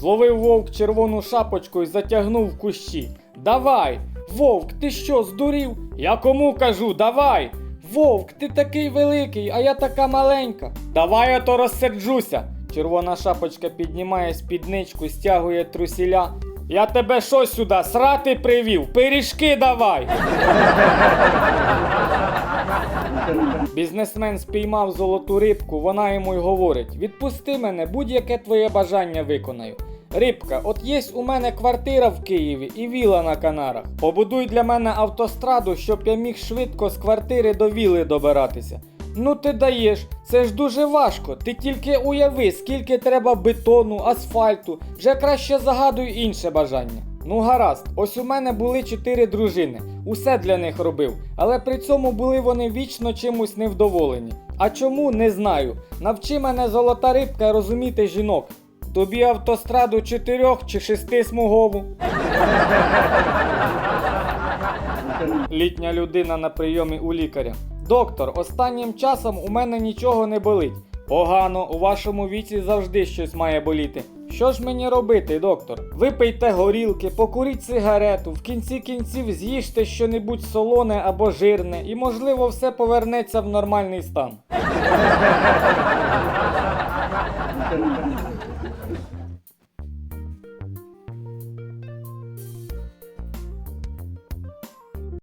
Зловив вовк червону шапочку і затягнув в кущі. Давай! Вовк, ти що, здурів? Я кому кажу, давай! Вовк, ти такий великий, а я така маленька. Давай я то розсерджуся. Червона шапочка піднімає спідничку, стягує трусіля. Я тебе що сюди, срати привів? Пиріжки давай! Бізнесмен спіймав золоту рибку, вона йому й говорить: відпусти мене, будь-яке твоє бажання виконаю. Рибка, от є у мене квартира в Києві і віла на Канарах. Побудуй для мене автостраду, щоб я міг швидко з квартири до віли добиратися. Ну ти даєш, це ж дуже важко. Ти тільки уяви, скільки треба бетону, асфальту. Вже краще загадуй інше бажання. Ну гаразд, ось у мене були чотири дружини. Усе для них робив, але при цьому були вони вічно чимось невдоволені. А чому не знаю. Навчи мене золота рибка розуміти жінок. Тобі автостраду чотирьох чи шести смугову. Літня людина на прийомі у лікаря. Доктор, останнім часом у мене нічого не болить. Погано, у вашому віці завжди щось має боліти. Що ж мені робити, доктор? Випийте горілки, покуріть сигарету, в кінці кінців з'їжте щонебудь солоне або жирне, і можливо все повернеться в нормальний стан.